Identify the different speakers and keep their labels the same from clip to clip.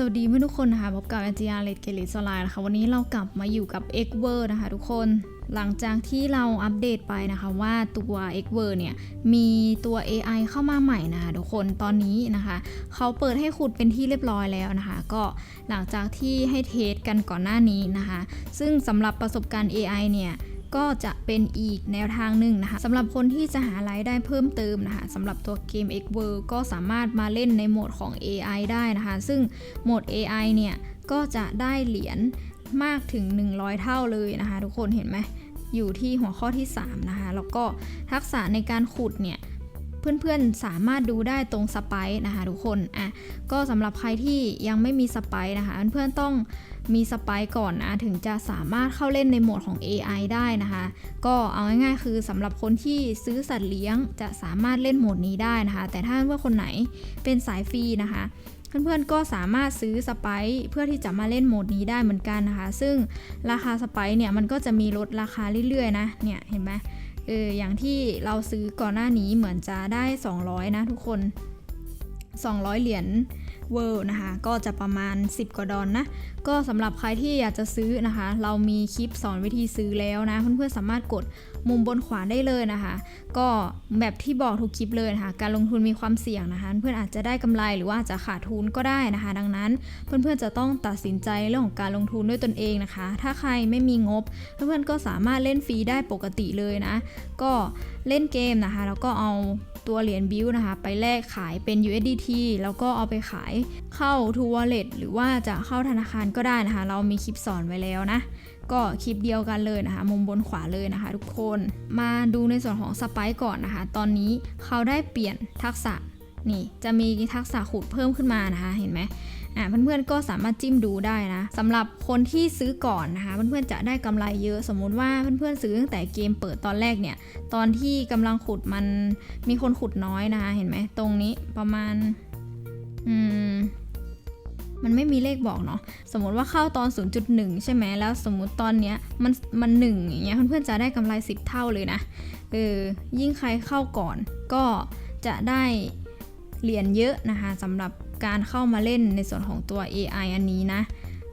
Speaker 1: สวัสดีเพื่อนทุกคนนะคะพบกับ a n g e l a Red g a l e t s l i นะคะวันนี้เรากลับมาอยู่กับ x v e r นะคะทุกคนหลังจากที่เราอัปเดตไปนะคะว่าตัว x v e r เนี่ยมีตัว AI เข้ามาใหม่นะคะทุกคนตอนนี้นะคะเขาเปิดให้ขุดเป็นที่เรียบร้อยแล้วนะคะ ก็หลังจากที่ให้เทสกันก่อนหน้านี้นะคะ ซึ่งสำหรับประสบการณ์ AI เนี่ย ก็จะเป็นอีกแนวทางหนึ่งนะคะสำหรับคนที่จะหารายได้เพิ่มเติมนะคะสำหรับตัวเกม X World ก็สามารถมาเล่นในโหมดของ AI ได้นะคะ ซึ่งโหมด AI เนี่ย ก็จะได้เหรียญมากถึง 100 เท่าเลยนะคะ ทุกคนเห็นไหมอยู่ที่หัวข้อที่ 3 นะคะ แล้วก็ทักษะในการขุดเนี่ย เพื่อนๆสามารถดูได้ตรงสไปซ์นะคะทุกคนอะก็สำหรับใครที่ยังไม่มีสไปซ์นะคะเพื่อนๆต้องมีสไปซ์ก่อนนะถึงจะสามารถเข้าเล่นในโหมดของ AI ได้นะคะ ก็เอาง่ายๆคือสำหรับคนที่ซื้อสัตว์เลี้ยงจะสามารถเล่นโหมดนี้ได้นะคะ แต่ถ้าเพื่อนคนไหนเป็นสายฟรีนะคะเพื่อนๆก็สามารถซื้อสไปซ์เพื่อที่จะมาเล่นโหมดนี้ได้เหมือนกันนะคะ ซึ่งราคาสไปซ์เนี่ยมันก็จะมีลดราคาเรื่อยๆนะเนี่ยเห็นไหม เอออย่างที่เราซื้อก่อนหน้านี้เหมือนจะได้ 200 นะทุกคน 200 เหรียญ เวิร์นะคะ ก็จะประมาณ 10 กว่าดอลนะ ก็สำหรับใครที่อยากจะซื้อนะคะ เรามีคลิปสอนวิธีซื้อแล้วนะ เพื่อนๆสามารถกดมุมบนขวาได้เลยนะคะ ก็แบบที่บอกทุกคลิปเลยนะคะ การลงทุนมีความเสี่ยงนะคะ เพื่อนอาจจะได้กำไรหรือว่าอาจจะขาดทุนก็ได้นะคะ ดังนั้นเพื่อนๆจะต้องตัดสินใจเรื่องของการลงทุนด้วยตนเองนะคะ ถ้าใครไม่มีงบ เพื่อนๆก็สามารถเล่นฟรีได้ปกติเลยนะ ก็เล่นเกมนะคะ แล้วก็เอา ตัวเหรียญบิลนะคะ ไปแลกขายเป็น USDT แล้วก็เอาไปขายเข้า t ู Wallet หรือว่าจะเข้าธนาคารก็ได้นะคะ เรามีคลิปสอนไว้แล้วนะ ก็คลิปเดียวกันเลยนะคะ มุมบนขวาเลยนะคะทุกคน มาดูในส่วนของสไปก่อนนะคะ ตอนนี้เขาได้เปลี่ยนทักษะนี่จะมีทักษะขุดเพิ่มขึ้นมานะคะ เห็นไหม อ่าเพื่อนๆก็สามารถจิ้มดูได้นะสำหรับคนที่ซื้อก่อนนะคะเพื่อนๆจะได้กำไรเยอะสมมุติว่าเพื่อนๆซื้อตั้งแต่เกมเปิดตอนแรกเนี่ยตอนที่กำลังขุดมันมีคนขุดน้อยนะคะเห็นไหมตรงนี้ประมาณอืมมันไม่มีเลขบอกเนาะ สมมติว่าเข้าตอน 0.1 ใช่ไหม แล้วสมมุติตอนเนี้ยมันมันหนึ่งอย่างเงี้ยเพื่อนๆจะได้กำไร 10 เท่าเลยนะ เออ ยิ่งใครเข้าก่อนก็จะได้เหรียญเยอะนะคะสำหรับ การเข้ามาเล่นในส่วนของตัว AI อันนี้นะ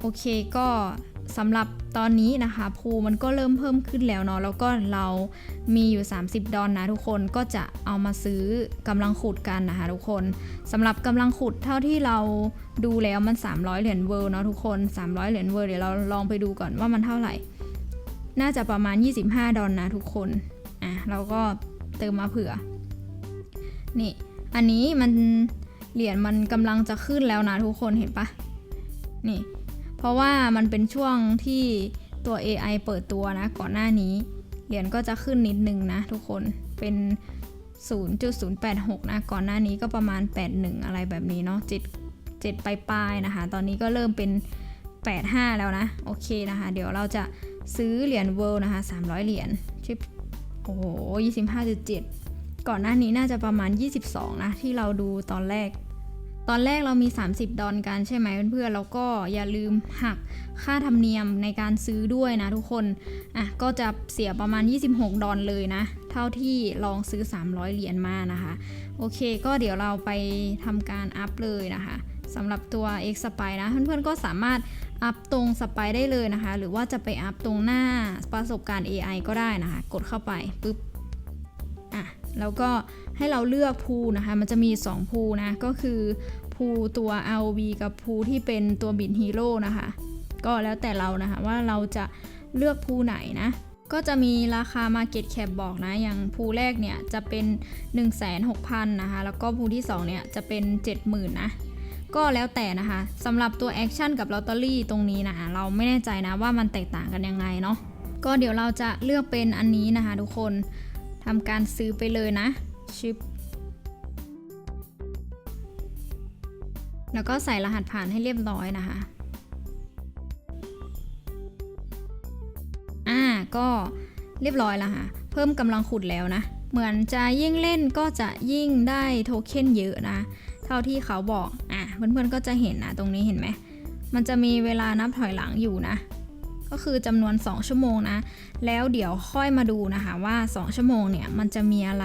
Speaker 1: โอเคก็สำหรับตอนนี้นะคะภูมันก็เริ่มเพิ่มขึ้นแล้วเนาะแล้วก็เรามีอยู่ 30 ดอลนะทุกคนก็จะเอามาซื้อกำลังขุดกันนะคะทุกคนสำหรับกำลังขุดเท่าที่เราดูแล้วมัน 300 เหรียญเวิร์เนาะทุกคน 300 เหรียญเวิร์เดี๋ยวเราลองไปดูก่อนว่ามันเท่าไหร่ น่าจะประมาณ 25 ดอลนะทุกคนอะเราก็เติมมาเผื่อนี่อันนี้มัน เหรียญมันกำลังจะขึ้นแล้วนะทุกคนเห็นปะนี่ เพราะว่ามันเป็นช่วงที่ตัว AI เปิดตัวนะก่อนหน้านี้ เหรียญก็จะขึ้นนิดนึงนะทุกคนเป็น 0.086 นะ ก่อนหน้านี้ก็ประมาณ 81 อะไรแบบนี้เนาะ7 7ปลายๆนะคะ ตอนนี้ก็เริ่มเป็น 85 แล้วนะ โอเคนะคะ เดี๋ยวเราจะซื้อเหรียญเวิลนะคะ 300 เหรียญชิปโอ้โห25.7 ก่อนหน้านี้น่าจะประมาณ 22 นะ ที่เราดูตอนแรก ตอนแรกเรามี 30 ดอลกันใช่ไหมเพื่อนๆแล้วก็อย่าลืมหักค่าธรรมเนียมในการซื้อด้วยนะทุกคน อะก็จะเสียประมาณ 26 ดอลเลยนะ เท่าที่ลองซื้อ 300 เหรียญมานะคะ โอเค ก็เดี๋ยวเราไปทำการอัพเลยนะคะสำหรับตัว X s p y นะ เพื่อนๆก็สามารถอัพตรงสไปได้เลยนะคะ หรือว่าจะไปอัพตรงหน้าประสบการณ์ AI ก็ได้นะคะ กดเข้าไปปุ๊บ แล้วก็ให้เราเลือกพูนะคะ มันจะมี 2 พูนะ ก็คือพูตัว ROV กับพูที่เป็นตัวบินฮีโร่นะคะ ก็แล้วแต่เรานะคะว่าเราจะเลือกพูไหนนะ ก็จะมีราคา Market Cap บอกนะ อย่างพูแรกเนี่ยจะเป็น 16,000นะคะ แล้วก็พูที่ 2 เนี่ยจะเป็น 70,000นะก็แล้วแต่นะคะสำหรับตัวแอคชั่นกับลอตเตอรี่ตรงนี้นะคะเราไม่แน่ใจนะว่ามันแตกต่างกันยังไงเนาะก็เดี๋ยวเราจะเลือกเป็นอันนี้นะคะทุกคน ทำการซื้อไปเลยนะชิปแล้วก็ใส่รหัสผ่านให้เรียบร้อยนะคะ อ่า ก็เรียบร้อยแล้วค่ะ เพิ่มกำลังขุดแล้วนะ เหมือนจะยิ่งเล่นก็จะยิ่งได้โทเค็นเยอะนะ เท่าที่เขาบอก อะเพื่อนๆก็จะเห็นนะ ตรงนี้เห็นไหม มันจะมีเวลานับถอยหลังอยู่นะ ก็คือจำนวน 2 ชั่วโมงนะ แล้วเดี๋ยวค่อยมาดูนะคะว่า 2 ชั่วโมงเนี่ยมันจะมีอะไร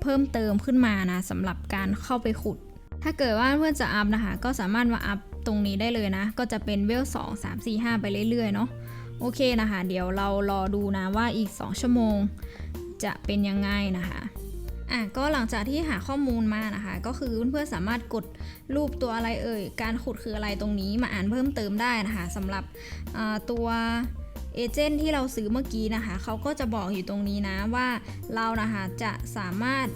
Speaker 1: เพิ่มเติมขึ้นมานะสำหรับการเข้าไปขุด ถ้าเกิดว่าเพื่อนจะอัพนะคะ ก็สามารถมาอัพตรงนี้ได้เลยนะ ก็จะเป็นเวล 2 3 4 5 ไปเรื่อยๆเนาะโอเคนะคะ เดี๋ยวเรารอดูนะว่าอีก 2 ชั่วโมง จะเป็นยังไงนะคะ อะก็หลังจากที่หาข้อมูลมานะคะ ก็คือเพื่อนๆสามารถกดรูปตัวอะไรเอ่ย การขุดคืออะไรตรงนี้มาอ่านเพิ่มเติมได้นะคะสำหรับตัวเอเจนต์ที่เราซื้อเมื่อกี้นะคะ เขาก็จะบอกอยู่ตรงนี้นะว่าเรานะคะจะสามารถ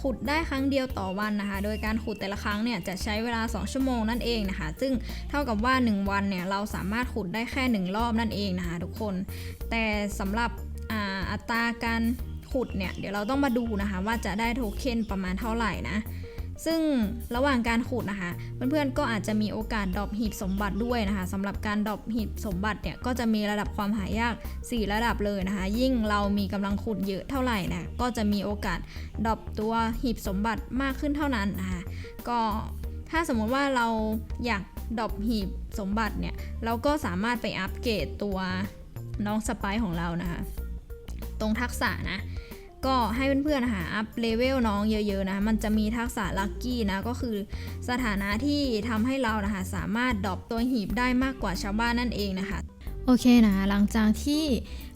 Speaker 1: ขุดได้ครั้งเดียวต่อวันนะคะ โดยการขุดแต่ละครั้งเนี่ยจะใช้เวลา 2 ชั่วโมงนั่นเองนะคะ ซึ่งเท่ากับว่า 1 วันเนี่ยเราสามารถขุดได้แค่ 1 รอบนั่นเองนะคะ ทุกคน แต่สำหรับออัตราการ ขุดเนี่ยเดี๋ยวเราต้องมาดูนะคะว่าจะได้โทเค็นประมาณเท่าไหร่นะ ซึ่งระหว่างการขุดนะคะ เพื่อนๆก็อาจจะมีโอกาสดรอปหีบสมบัติด้วยนะคะสำหรับการดรอปหีบสมบัติเนี่ยก็จะมีระดับความหายาก 4 ระดับเลยนะคะ ยิ่งเรามีกำลังขุดเยอะเท่าไหร่นะก็จะมีโอกาสดรอปตัวหีบสมบัติมากขึ้นเท่านั้นนะคะก็ถ้าสมมุติว่าเราอยากดรอปหีบสมบัติเนี่ยเราก็สามารถไปอัปเกรดตัวน้องสไปซ์ของเรานะคะ ตรงทักษะนะ ก็ให้เพื่อนๆนะคะอัพเลเวลน้องเยอะๆนะ มันจะมีทักษะลัคกี้นะ ก็คือสถานะที่ทำให้เรานะคะสามารถดรอปตัวหีบได้มากกว่าชาวบ้านนั่นเองนะคะ โอเคนะ หลังจากที่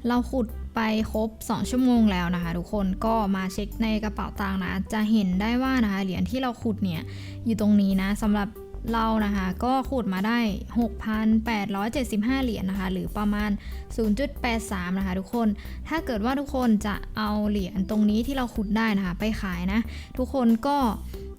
Speaker 1: เราขุดไปครบ 2 ชั่วโมงแล้วนะคะ ทุกคนก็มาเช็คในกระเป๋าตังค์นะ จะเห็นได้ว่านะคะเหรียญที่เราขุดเนี่ยอยู่ตรงนี้นะสำหรับ เรานะคะก็ขุดมาได้ 6,875 เหรียญนะคะ หรือประมาณ 0.83 นะคะ ทุกคน ถ้าเกิดว่าทุกคนจะเอาเหรียญตรงนี้ที่เราขุดได้นะคะ ไปขายนะ ทุกคนก็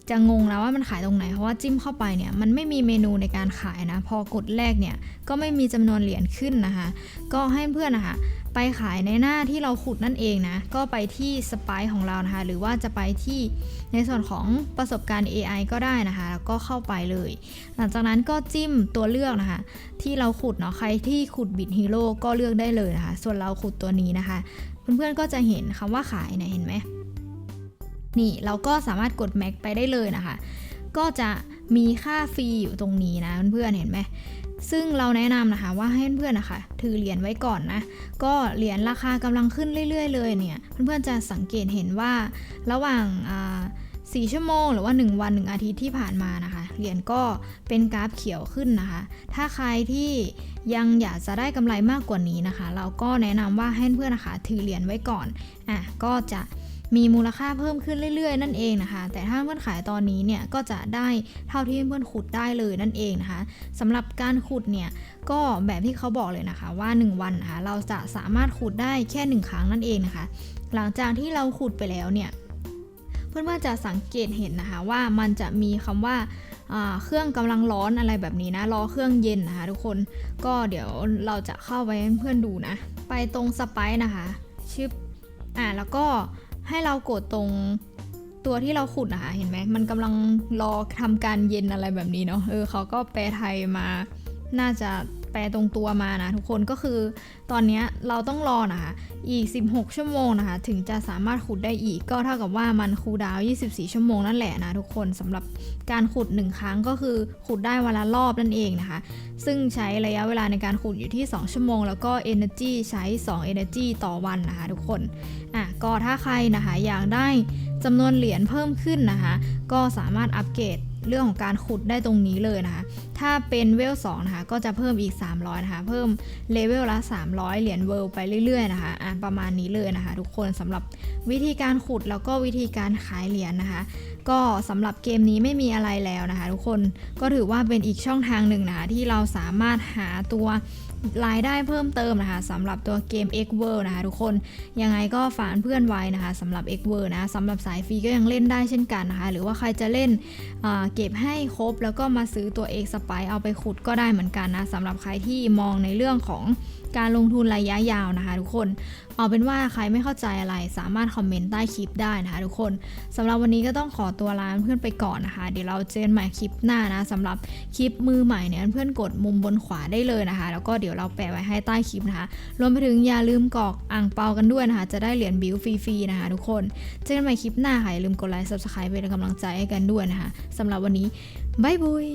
Speaker 1: จะงงนะว่ามันขายตรงไหน เพราะว่าจิ้มเข้าไปเนี่ยมันไม่มีเมนูในการขายนะ พอกดแรกเนี่ยก็ไม่มีจำนวนเหรียญขึ้นนะคะ ก็ให้เพื่อนนะคะไปขายในหน้าที่เราขุดนั่นเองนะ ก็ไปที่สปายของเรานะคะ หรือว่าจะไปที่ในส่วนของประสบการณ์ AI ก็ได้นะคะ แล้วก็เข้าไปเลย หลังจากนั้นก็จิ้มตัวเลือกนะคะ ที่เราขุดเนาะ ใครที่ขุดบิดฮีโร่ก็เลือกได้เลยนะคะ ส่วนเราขุดตัวนี้นะคะ เพื่อนๆก็จะเห็นคำว่าขายเนี่ยเห็นไหม นี่เราก็สามารถกดแม็กไปได้เลยนะคะ ก็จะมีค่าฟรีอยู่ตรงนี้นะเพื่อนๆเห็นไหมซึ่งเราแนะนำนะคะว่าให้เพื่อนๆนะคะถือเหรียญไว้ก่อนนะ ก็เหรียญราคากำลังขึ้นเรื่อยๆเลยเนี่ยเพื่อนๆจะสังเกตเห็นว่าระหว่างสี่ชั่วโมงหรือว่า 1 วัน 1 อาทิตย์ที่ผ่านมานะคะ เหรียญก็เป็นกราฟเขียวขึ้นนะคะ ถ้าใครที่ยังอยากจะได้กำไรมากกว่านี้นะคะ เราก็แนะนำว่าให้เพื่อนนะคะถือเหรียญไว้ก่อน อะ ก็จะ มีมูลค่าเพิ่มขึ้นเรื่อยๆ นั่นเองนะคะ แต่ถ้าเพื่อนขายตอนนี้เนี่ยก็จะได้เท่าที่เพื่อนขุดได้เลยนั่นเองนะคะสำหรับการขุดเนี่ยก็แบบที่เขาบอกเลยนะคะว่า 1 วันนะคะเราจะสามารถขุดได้แค่ 1 ครั้งนั่นเองนะคะ หลังจากที่เราขุดไปแล้วเนี่ยเพื่อนๆจะสังเกตเห็นนะคะว่ามันจะมีคำว่าอ่าเครื่องกำลังร้อนอะไรแบบนี้นะรอเครื่องเย็นนะคะทุกคนก็เดี๋ยวเราจะเข้าไปให้เพื่อนดูนะ ไปตรงสไปซ์นะคะชึบอ่าแล้วก็ ให้เรากดตรงตัวที่เราขุดนะคะเห็นไหมมันกำลังรอทำการเย็นอะไรแบบนี้เนาะเออเขาก็แปลไทยมาน่าจะ ปลตรงตัวมานะทุกคนก็คือตอนนี้เราต้องรอนะคะอีก 16 ชั่วโมงนะคะ ถึงจะสามารถขุดได้อีก ก็เท่ากับว่ามันคูลดาว 24 ชั่วโมงนั่นแหละนะทุกคนสำหรับการขุด 1 ครั้งก็คือขุดได้วันละรอบนั่นเองนะคะ ซึ่งใช้ระยะเวลาในการขุดอยู่ที่ 2 ชั่วโมง แล้วก็ Energy ใช้ 2 Energy ต่อวันนะคะทุกคนอะก็ถ้าใครนะคะอยากได้จำนวนเหรียญเพิ่มขึ้นนะคะ ก็สามารถอัปเกรด เรื่องของการขุดได้ตรงนี้เลยนะคะ ถ้าเป็นเวล2นะคะ ก็จะเพิ่มอีก 300 นะคะ เพิ่มเลเวลละ 300 เหรียญเวิลไปเรื่อยๆนะคะอะประมาณนี้เลยนะคะ ทุกคนสำหรับวิธีการขุดแล้วก็วิธีการขายเหรียญนะคะ ก็สำหรับเกมนี้ไม่มีอะไรแล้วนะคะ ทุกคนก็ถือว่าเป็นอีกช่องทางหนึ่งนะคะที่เราสามารถหาตัว รายได้เพิ่มเติมนะคะสำหรับตัวเกม X World นะคะทุกคนยังไงก็ฝากเพื่อนไว้นะคะสำหรับ X World นะสำหรับสายฟรีก็ยังเล่นได้เช่นกันนะคะ หรือว่าใครจะเล่นเก็บให้ครบแล้วก็มาซื้อตัว X Spy เอาไปขุดก็ได้เหมือนกันนะสำหรับใครที่มองในเรื่องของการลงทุนระยะยาวนะคะ ทุกคน เอาเป็นว่าใครไม่เข้าใจอะไรสามารถคอมเมนต์ใต้คลิปได้นะคะ ทุกคนสำหรับวันนี้ก็ต้องขอตัวลาเพื่อนไปก่อนนะคะ เดี๋ยวเราเจอกันใหม่คลิปหน้านะสำหรับคลิปมือใหม่เนี่ยเพื่อนกดมุมบนขวาได้เลยนะคะ แล้วก็เดี๋ยวเราแปะไว้ให้ใต้คลิปนะคะ รวมไปถึงอย่าลืมกรอกอ่างเปากันด้วยนะคะ จะได้เหรียญบิวฟรีๆนะคะ ทุกคนเจอกันใหม่คลิปหน้าค่ะอย่าลืมกดไลค์ subscribe เป็นกำลังใจให้กันด้วยนะคะสำหรับวันนี้บายบาย